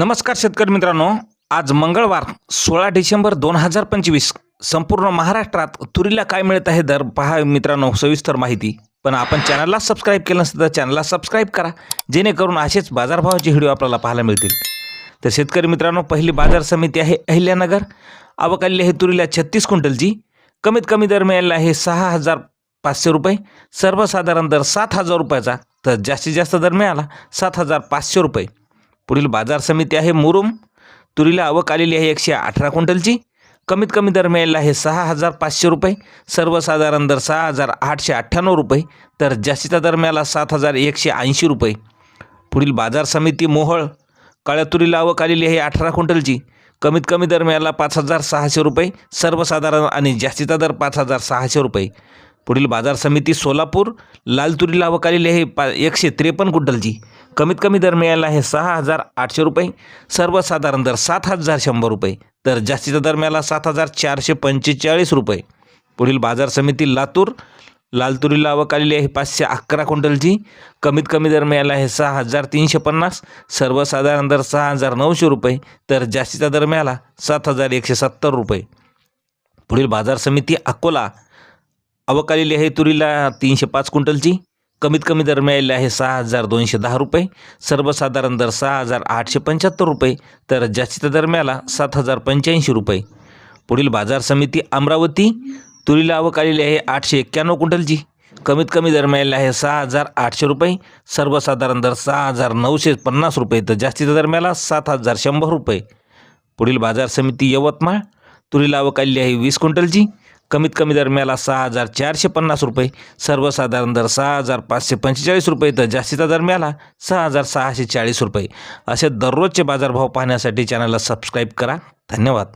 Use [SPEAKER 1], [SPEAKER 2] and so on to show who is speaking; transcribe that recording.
[SPEAKER 1] नमस्कार शेतकरी मित्रांनो. आज मंगळवार सोळा डिसेंबर दोन हजार पंचवीस संपूर्ण महाराष्ट्रात तुरीला काय मिळत आहे दर पहा मित्रांनो सविस्तर माहिती. पण आपण चॅनलला सबस्क्राईब केलं नसेल तर चॅनलला सबस्क्राईब करा जेणेकरून असेच बाजारभावाचे व्हिडिओ आपल्याला पाहायला मिळतील. तर शेतकरी मित्रांनो पहिली बाजार समिती आहे अहिल्यानगर. आवक हे आहे तुरीला छत्तीस क्विंटलची. कमीत कमी दर मिळालेला आहे सहा हजार पाचशे रुपये. सर्वसाधारण दर सात हजार रुपयाचा तर जास्तीत जास्त दर मिळाला सात हजार पाचशे रुपये. पुढील बाजार समिती आहे मुरुम. तुरीला आवक आलेली आहे एकशे अठरा क्विंटलची. कमीत कमी दर मिळालेला आहे सहा हजार पाचशे रुपये. सर्वसाधारण दर सहा हजार आठशे अठ्ठ्याण्णव रुपये. तर जास्तीचा दर मिळाला सात हजार एकशे ऐंशी रुपये. पुढील बाजार समिती मोहळ. काळ्या तुरीला आवक आलेली आहे अठरा क्विंटलची. कमीत कमी दर मिळाला पाच हजार सहाशे रुपये. सर्वसाधारण आणि जास्तीचा दर पाच हजार सहाशे रुपये. पुढील बाजार समिती सोलापूर लाल तुरीला आवक आहे पा एकशे त्रेपन्न क्विंटलची. कमीत कमी दर मिळाला आहे सहा हजार आठशे रुपये. सर्वसाधारण दर सात हजार शंभर रुपये. तर जास्तीचा दर मिळाला सात हजार चारशे पंचेचाळीस रुपये. पुढील बाजार समिती लातूर लाल तुरीला आवक आलेली आहे पाचशे अकरा क्विंटलची. कमीत कमी दर मिळाला आहे सहा हजार तीनशे पन्नास. सर्वसाधारण दर सहा हजार नऊशे रुपये. तर जास्तीचा दर मिळाला सात हजार एकशे सत्तर रुपये. पुढील बाजार समिती अकोला आवक आलेली आहे तुरीला तीनशे पाच क्विंटलची. कमीत कमी दर मिळालेला आहे सहा हजार दोनशे दहा रुपये. सर्वसाधारण दर सहा हजार आठशे पंच्याहत्तर रुपये. तर जास्तीचा दर मिळाला सात हजार पंच्याऐंशी रुपये. पुढील बाजार समिती अमरावती. तुरीला आवक आलेली आहे आठशे एक्क्याण्णव क्विंटलची. कमीत कमी दर मिळालेला आहे सहा हजार आठशे रुपये. सर्वसाधारण दर सहा हजार नऊशे पन्नास रुपये. तर जास्तीचा दर मिळाला सात हजार शंभर रुपये. पुढील बाजार समिती यवतमाळ. तुरीला आवक आलेली आहे वीस क्विंटलची. कमीत कमी दर मिळाला सहा हजार चारशे पन्नास रुपये सर्वसाधारण दर सहा हजार पाचशे पंचेचाळीस रुपये तर जास्तीचा दर मिळाला सहा हजार सहाशे चाळीस रुपये. असे दररोजचे बाजारभाव पाहण्यासाठी चॅनलला सबस्क्राईब करा. धन्यवाद.